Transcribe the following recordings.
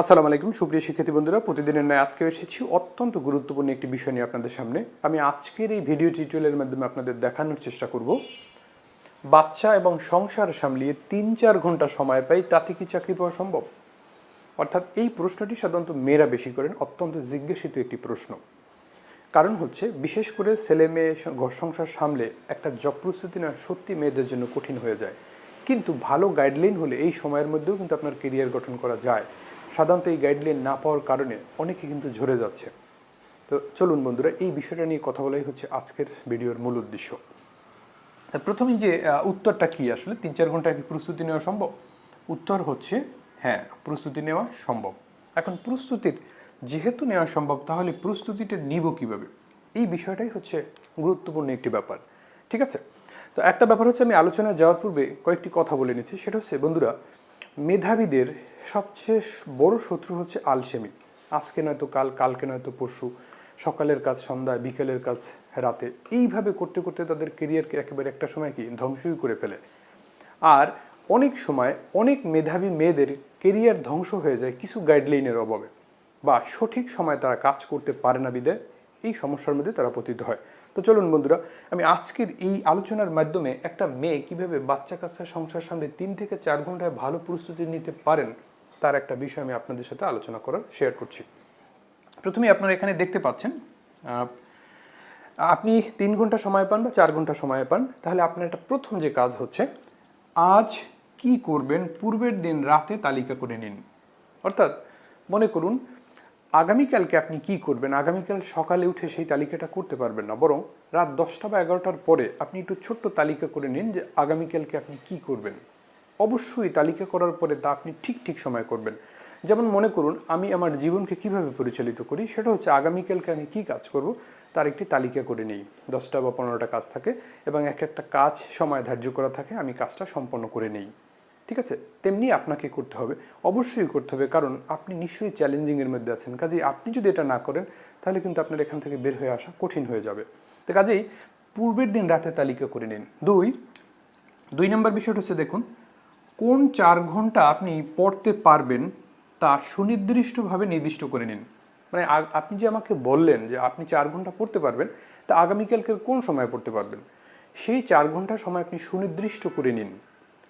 আসসালামু আলাইকুম, সুপ্রিয় শিক্ষার্থী বন্ধুরা, প্রতিদিনের ন্যায় আজকে এসেছি অত্যন্ত গুরুত্বপূর্ণ একটি বিষয় নিয়ে আপনাদের সামনে। আমি আজকের এই ভিডিও টিউটোরিয়ালের মাধ্যমে আপনাদের দেখানোর চেষ্টা করব। বাচ্চা এবং সংসার সামলিয়ে তিন চার ঘণ্টা সময় পাই, তাতে কি চাকরি পাওয়া সম্ভব? অর্থাৎ এই প্রশ্নটি সাধারণত মেয়েরা বেশি করেন, অত্যন্ত জিজ্ঞাসিত একটি প্রশ্ন। কারণ হচ্ছে, বিশেষ করে ছেলে মেয়ে ঘর সংসার সামলে একটা জব প্রস্তুতি নেওয়া সত্যি মেয়েদের জন্য কঠিন হয়ে যায়। কিন্তু ভালো গাইডলাইন হলে এই সময়ের মধ্যেও কিন্তু আপনার কেরিয়ার গঠন করা যায়। সাধারণত এই গাইডলাইন না পাওয়ার কারণে অনেকে কিন্তু ঝরে যাচ্ছে। তো চলুন বন্ধুরা, এই বিষয়টা নিয়ে কথা বলাই হচ্ছে আজকের ভিডিওর মূল উদ্দেশ্য। তা প্রথমেই যে উত্তরটা কি আসলে? তিন চার ঘণ্টা কি প্রস্তুতি নেওয়া সম্ভব? উত্তর হচ্ছে হ্যাঁ প্রস্তুতি নেওয়া সম্ভব। এখন প্রস্তুতির যেহেতু নেওয়া সম্ভব, তাহলে প্রস্তুতিটা নিব কীভাবে? এই বিষয়টাই হচ্ছে গুরুত্বপূর্ণ একটি ব্যাপার, ঠিক আছে? তো একটা ব্যাপার হচ্ছে আমি আলোচনায় যাওয়ার পূর্বে কয়েকটি কথা বলে নিচ্ছি। সেটা হচ্ছে, বন্ধুরা মেধাবীদের সবচেয়ে বড় শত্রু হচ্ছে আলসেমি। আজকে নয়তো কাল, কালকে নয়তো পরশু। সকালের কাজ, সন্ধ্যায়, বিকেলের কাজ, রাতে। এইভাবে করতে করতে তাদের কেরিয়ারকে একেবারে একটা সময় কি ধ্বংসই করে ফেলে। আর অনেক সময় অনেক মেধাবী মেয়েদের কেরিয়ার ধ্বংস হয়ে যায় কিছু গাইডলাইনের অভাবে। বা সঠিক সময় তারা কাজ করতে পারে না বিদায় এই সমস্যার মধ্যে তারা পতিত হয়। তো চলুন বন্ধুরা, আমি আজকের এই আলোচনার মাধ্যমে একটা মেয়ে কীভাবে বাচ্চা কাচ্চা সংসার সামনে তিন থেকে চার ঘন্টায় ভালো প্রস্তুতি নিতে পারেন, তার একটা বিষয় আমি আপনাদের সাথে আলোচনা করার শেয়ার করছি। প্রথমে আপনারা এখানে দেখতে পাচ্ছেন আপনি তিন ঘণ্টা সময় পান বা চার ঘণ্টা সময় পান, তাহলে আপনার একটা প্রথম যে কাজ হচ্ছে, আজ কি করবেন, পূর্বের দিন রাতে তালিকা করে নিন। অর্থাৎ মনে করুন আগামীকালকে আপনি কি করবেন? আগামীকাল সকালে উঠে সেই তালিকাটা করতে পারবেন না। বরং রাত দশটা বা এগারোটার পরে আপনি একটু ছোট্ট তালিকা করে নিন যে আগামীকালকে আপনি কি করবেন। অবশ্যই তালিকা করার পরে তা আপনি ঠিক ঠিক সময় করবেন। যেমন মনে করুন, আমি আমার জীবনকে কীভাবে পরিচালিত করি, সেটা হচ্ছে আগামীকালকে আমি কি কাজ করব, তার একটি তালিকা করে নিই। দশটা বা পনেরোটা কাজ থাকে এবং এক একটা কাজ সময় ধার্য করা থাকে, আমি কাজটা সম্পন্ন করে নেই। ঠিক আছে? তেমনি আপনাকে করতে হবে। অবশ্যই করতে হবে, কারণ আপনি নিশ্চয়ই চ্যালেঞ্জিংয়ের মধ্যে আছেন। কাজেই আপনি যদি এটা না করেন, তাহলে কিন্তু আপনার এখান থেকে বের হয়ে আসা কঠিন হয়ে যাবে। তো কাজেই পূর্বের দিন রাতে তালিকা করে নিন। দুই দুই নম্বর বিষয়টা হচ্ছে দেখুন, কোন চার ঘণ্টা আপনি পড়তে পারবেন তা সুনির্দিষ্টভাবে নির্দিষ্ট করে নিন। মানে আপনি যে আমাকে বললেন যে আপনি চার ঘণ্টা পড়তে পারবেন, তা আগামীকালকে কোন সময় পড়তে পারবেন? সেই চার ঘণ্টা সময় আপনি সুনির্দিষ্ট করে নিন।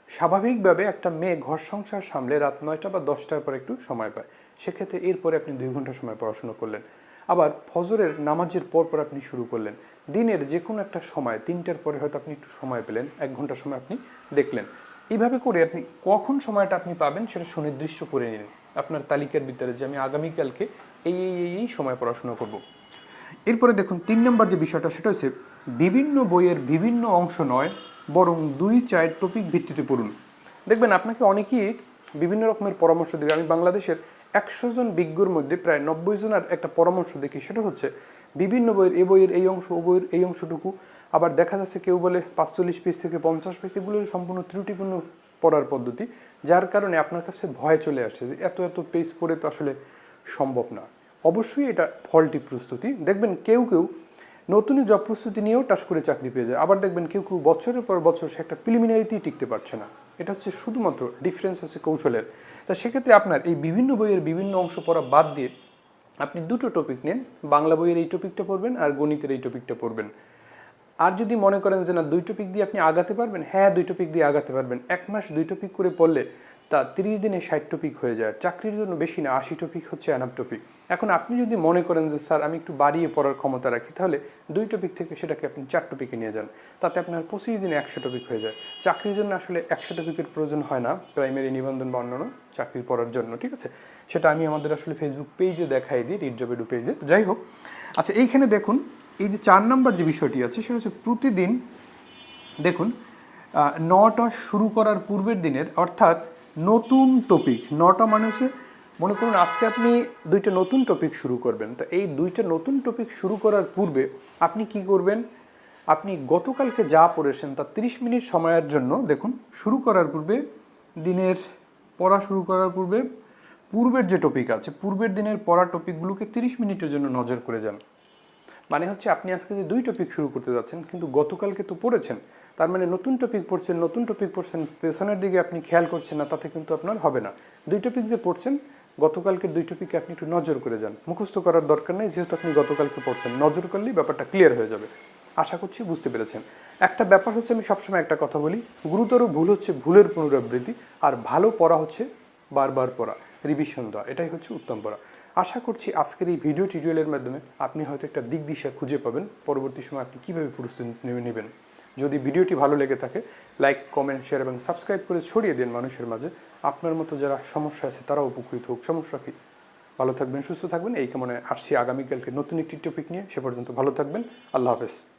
স্বাভাবিকভাবে একটা মেয়ে ঘর সংসার সামলে রাত নয়টা বা দশটার পর একটু সময় পায়। সেক্ষেত্রে এরপরে আপনি দুই ঘণ্টা সময় পড়াশোনা করলেন। আবার ফজরের নামাজের পর পর আপনি শুরু করলেন। দিনের যে কোনো একটা সময়, তিনটার পরে হয়তো আপনি একটু সময় পেলেন, এক ঘণ্টা সময় আপনি দেখলেন। এইভাবে করে আপনি কখন সময়টা আপনি পাবেন সেটা সুনির্দিষ্ট করে নিন। আপনার তালিকার ভিতরে যে আমি আগামীকালকে এই এই এই এই সময় পড়াশোনা করব। এরপরে দেখুন, তিন নম্বর যে বিষয়টা, সেটা হচ্ছে বিভিন্ন বইয়ের বিভিন্ন অংশ নয় বরং দুই চায়ের টপিক ভিত্তিতে পড়ুন। দেখবেন আপনাকে অনেকেই বিভিন্ন রকমের পরামর্শ দেবে। আমি বাংলাদেশের একশো জন বিজ্ঞর মধ্যে প্রায় নব্বই জনের একটা পরামর্শ দেখি। সেটা হচ্ছে, বিভিন্ন বইয়ের এই বইয়ের, এই অংশ, ও বইয়ের, এই অংশটুকু। আবার দেখা যাচ্ছে কেউ বলে পাঁচচল্লিশ পেজ থেকে পঞ্চাশ পেজ এগুলো সম্পূর্ণ ত্রুটিপূর্ণ পড়ার পদ্ধতি, যার কারণে আপনার কাছে ভয় চলে আসছে যে এত এত পেজ পড়ে তো আসলে সম্ভব না। অবশ্যই এটা ফলটি প্রস্তুতি দেখবেন কেউ কেউ নতুনই জব প্রস্তুতি নিয়েও টাস করে চাকরি পেয়ে যায়। আবার দেখবেন কেউ কেউ বছরের পর বছর সে একটা প্রিলিমিনারিতেই টিকতে পারছে না। এটা হচ্ছে শুধুমাত্র ডিফারেন্স হচ্ছে কৌশলের। তা সেক্ষেত্রে আপনার এই বিভিন্ন বইয়ের বিভিন্ন অংশ পড়া বাদ দিয়ে আপনি দুটো টপিক নেন। বাংলা বইয়ের এই টপিকটা পড়বেন আর গণিতের এই টপিকটা পড়বেন। আর যদি মনে করেন যে না, দুই টপিক দিয়ে আপনি আগাতে পারবেন হ্যাঁ দুই টপিক দিয়ে আগাতে পারবেন। এক মাস দুই টপিক করে পড়লে তা তিরিশ দিনে ষাট টপিক হয়ে যায়। চাকরির জন্য বেশি না, আশি টপিক হচ্ছে অ্যানাপ টপিক এখন আপনি যদি মনে করেন যে, স্যার, আমি একটু বাড়িয়ে পড়ার ক্ষমতা রাখি, তাহলে দুই টপিক থেকে সেটাকে আপনি চার টপিকে নিয়ে যান। তাতে আপনার পঁচিশ দিনে একশো টপিক হয়ে যায়। চাকরির জন্য আসলে একশো টপিকের প্রয়োজন হয় না প্রাইমারি নিবন্ধন বা অন্যান্য চাকরি পড়ার জন্য, ঠিক আছে? সেটা আমি আমাদের আসলে ফেসবুক পেজে দেখাই দিই রিড জবেডু পেজে তো যাই হোক আচ্ছা এইখানে দেখুন, এই যে চার নাম্বার যে বিষয়টি আছে, সেটা হচ্ছে প্রতিদিন দেখুন নটা শুরু করার পূর্বের দিনের অর্থাৎ নতুন টপিক নটা মানে হচ্ছে মনে করুন, আজকে আপনি দুইটা নতুন টপিক শুরু করবেন। তো এই দুইটা নতুন টপিক শুরু করার পূর্বে আপনি কি করবেন? আপনি গতকালকে যা পড়েছেন তা 30 মিনিট সময়ের জন্য দেখুন, শুরু করার পূর্বে, দিনের পড়া শুরু করার পূর্বে, পূর্বের যে টপিক আছে, পূর্বের দিনের পড়া টপিকগুলোকে 30 মিনিটের জন্য নজর করে যান। মানে হচ্ছে আপনি আজকে যে দুই টপিক শুরু করতে যাচ্ছেন, কিন্তু গতকালকে তো পড়েছেন, তার মানে নতুন টপিক পড়ছেন, নতুন টপিক পড়ছেন, পেছনের দিকে আপনি খেয়াল করছেন না, তাতে কিন্তু আপনার হবে না। দুই টপিক যে পড়ছেন গতকালকে দুই টপিকে আপনি একটু নজর করে যান। মুখস্থ করার দরকার নেই, যেহেতু আপনি গতকালকে পড়ছেন। নজর করলেই ব্যাপারটা ক্লিয়ার হয়ে যাবে। আশা করছি বুঝতে পেরেছেন। একটা ব্যাপার হচ্ছে, আমি সবসময় একটা কথা বলি, গুরুতর ভুল হচ্ছে ভুলের পুনরাবৃত্তি, আর ভালো পড়া হচ্ছে বারবার পড়া রিভিশন দেওয়া, এটাই হচ্ছে উত্তম পড়া। আশা করছি আজকের এই ভিডিও টিউটোরিয়ালের মাধ্যমে আপনি হয়তো একটা দিক দিশা খুঁজে পাবেন, পরবর্তী সময় আপনি কীভাবে প্রস্তুতি নেবে নেবেন। যদি ভিডিওটি ভালো লেগে থাকে লাইক কমেন্ট শেয়ার এবং সাবস্ক্রাইব করে ছড়িয়ে দিন মানুষের মাঝে আপনার মতো যারা সমস্যা আছে তারা উপকৃত হোক। সমস্যা কি? ভালো থাকবেন, সুস্থ থাকবেন। এই কামনে আসছি। আগামীকালকে নতুন একটি টপিক নিয়ে সে পর্যন্ত ভালো থাকবেন। আল্লাহ হাফেজ।